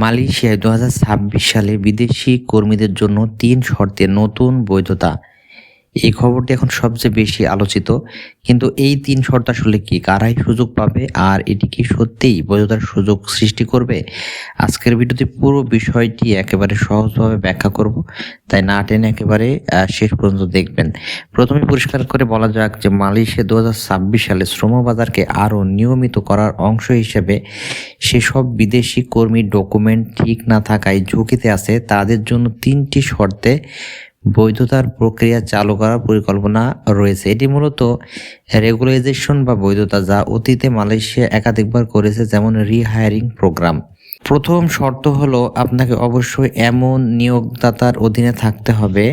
মালয়েশিয়ায় দু হাজার ছাব্বিশ সালে বিদেশি কর্মীদের জন্য তিন শর্তে নতুন বৈধতা। এই খবরটি এখন সবচেয়ে বেশি আলোচিত। কিন্তু এই তিন শর্ত আসলে কি? কারাই সুযোগ পাবে? আর এটি কি সত্যিই বৈধতার সুযোগ সৃষ্টি করবে? আজকের ভিডিওতে পুরো বিষয়টি একেবারে সহজভাবে ব্যাখ্যা করব। তাই না টেনে একেবারে শেষ পর্যন্ত দেখবেন। প্রথমে পরিষ্কার করে বলা যাক যে মালয়েশিয়া দু হাজার ছাব্বিশ সালে শ্রম বাজারকে আরও নিয়মিত করার অংশ হিসেবে সেসব বিদেশি কর্মীর ডকুমেন্ট ঠিক না থাকায় ঝুঁকিতে আছে। তাদের জন্য তিনটি শর্তে বৈধতার প্রক্রিয়া চালু করার পরিকল্পনা রয়েছে। এটি মূলত রেগুলাইজেশন বা বৈধতা যা অতীতে মালয়েশিয়া একাধিকবার করেছে, যেমন রিহায়ারিং প্রোগ্রাম প্রথম শর্ত হলো আপনাকে অবশ্যই এমন নিয়োগদাতার অধীনে থাকতে হবে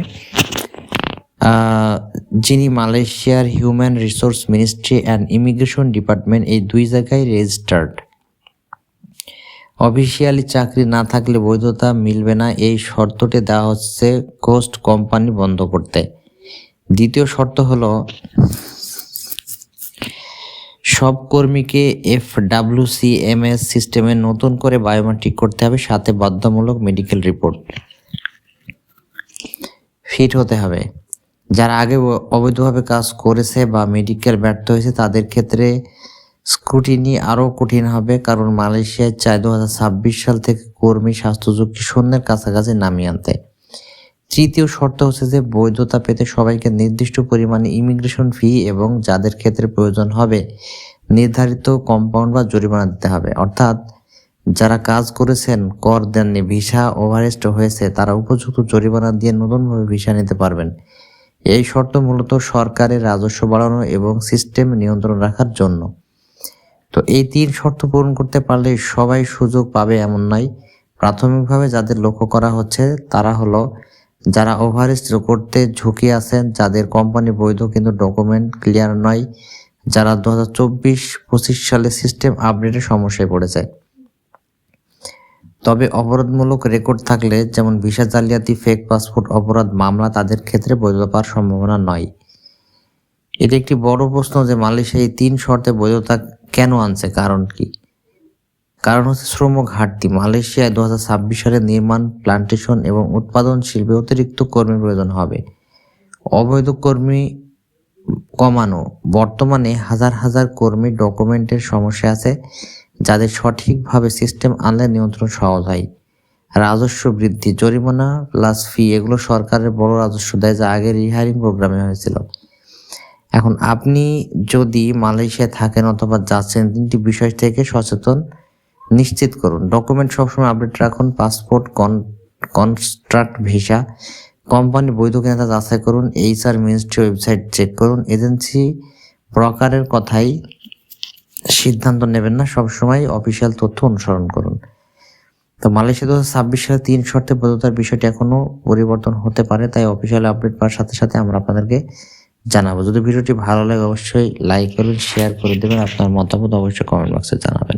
যিনি মালয়েশিয়ার human resource ministry and immigration department এই দুই জায়গায় রেজিস্টার্ড অফিসিয়ালি চাকরি না থাকলে বৈধতা মিলবে না। এই শর্তটি দেওয়া হচ্ছে কোস্ট কোম্পানি বন্ধ করতে। দ্বিতীয় শর্ত হলো, সব কর্মীকে F W C M S সিস্টেমে নতুন করে বায়োমেট্রিক করতে হবে, সাথে বাধ্যতামূলক মেডিকেল রিপোর্ট। ফিট হতে হবে। যারা আগে অবৈধভাবে কাজ করেছে বা মেডিকেল ব্যর্থ হয়েছে, তাদের ক্ষেত্রে স্ক্রুটিনি আরও কঠিন হবে কারণ মালয়েশিয়ায় চায় দু হাজার ছাব্বিশ সাল থেকে কর্মী স্বাস্থ্য ঝুঁকি শূন্যের কাছাকাছি নামিয়ে আনতে। তৃতীয় শর্ত হচ্ছে যে বৈধতা পেতে সবাইকে নির্দিষ্ট পরিমাণে ইমিগ্রেশন ফি এবং যাদের ক্ষেত্রে প্রয়োজন হবে নির্ধারিত কম্পাউন্ড বা জরিমানা দিতে হবে। অর্থাৎ যারা কাজ করেছেন, কর দেননি, ভিসা ওভারেস্ট হয়েছে, তারা উপযুক্ত জরিমানা দিয়ে নতুনভাবে ভিসা নিতে পারবেন। এই শর্ত মূলত সরকারের রাজস্ব বাড়ানো এবং সিস্টেম নিয়ন্ত্রণ রাখার জন্য। তো এই তিন শর্ত পূরণ করতে পারলে সবাই সুযোগ পাবে এমন নয়। প্রাথমিকভাবে যাদের লক্ষ্য করা হচ্ছে, তারা হলো যারা ওভারেস্ট করতে ঝুঁকি আছেন, যাদের কোম্পানি বৈধ কিন্তু ডকুমেন্ট ক্লিয়ার নয়, যারা দু হাজার চব্বিশ পঁচিশ সালে সিস্টেম আপডেটের সমস্যায় পড়েছে। তবে অপরাধমূলক রেকর্ড থাকলে যেমন ভিসা জালিয়াতি ফেক পাসপোর্ট অপরাধ, মামলা, তাদের ক্ষেত্রে বৈধতা পাওয়ার সম্ভাবনা নয়। এটি একটি বড় প্রশ্ন যে মালয়েশিয়া এই তিন শর্তে বৈধতা কেন আনছে? কারণ কি? কারণ হচ্ছে শ্রম ঘাটতি। মালয়েশিয়ায় দু ছাব্বিশ সালে নির্মাণ, প্লান্টেশন এবং উৎপাদন শিল্পে অতিরিক্ত কর্মীর প্রয়োজন হবে। অবৈধ কর্মী কমানো। বর্তমানে হাজার হাজার কর্মী ডকুমেন্টের সমস্যা আছে, যাদের সঠিকভাবে সিস্টেম আনলে নিয়ন্ত্রণ সহজ হয়। রাজস্ব বৃদ্ধি, জরিমানা, প্লাস ফি, এগুলো সরকারের বড় রাজস্ব দেয়, যা আগে রিহায়ারিং প্রোগ্রামে হয়েছিল। এখন আপনি যদি মালয়েশিয়ায় থাকেন অথবা যাচ্ছেন, তিনটি বিষয় থেকে সচেতন নিশ্চিত করুন। ডকুমেন্ট সবসময় আপডেট রাখুন, পাসপোর্ট, কন, কনস্ট্রাক্ট ভিসা কোম্পানি বৈধ কিনা যাচাই করুন, এইচআর মিনিস্ট্রি ওয়েবসাইট চেক করুন, এজেন্সি ব্রকারের কথাই সিদ্ধান্ত নেবেন না, সবসময় অফিসিয়াল তথ্য অনুসরণ করুন। তো মালয়েশিয়া দু ছাব্বিশ সালে তিন শর্তে বৈধতার বিষয়টি এখনও পরিবর্তন হতে পারে, তাই অফিসিয়াল আপডেট পাওয়ার সাথে সাথে আমরা আপনাদেরকে জানাব। যদি ভিডিওটি ভালো লাগে, অবশ্যই লাইক করুন শেয়ার করে দেবেন। আপনার মতামত অবশ্যই কমেন্ট বক্সে জানাবেন।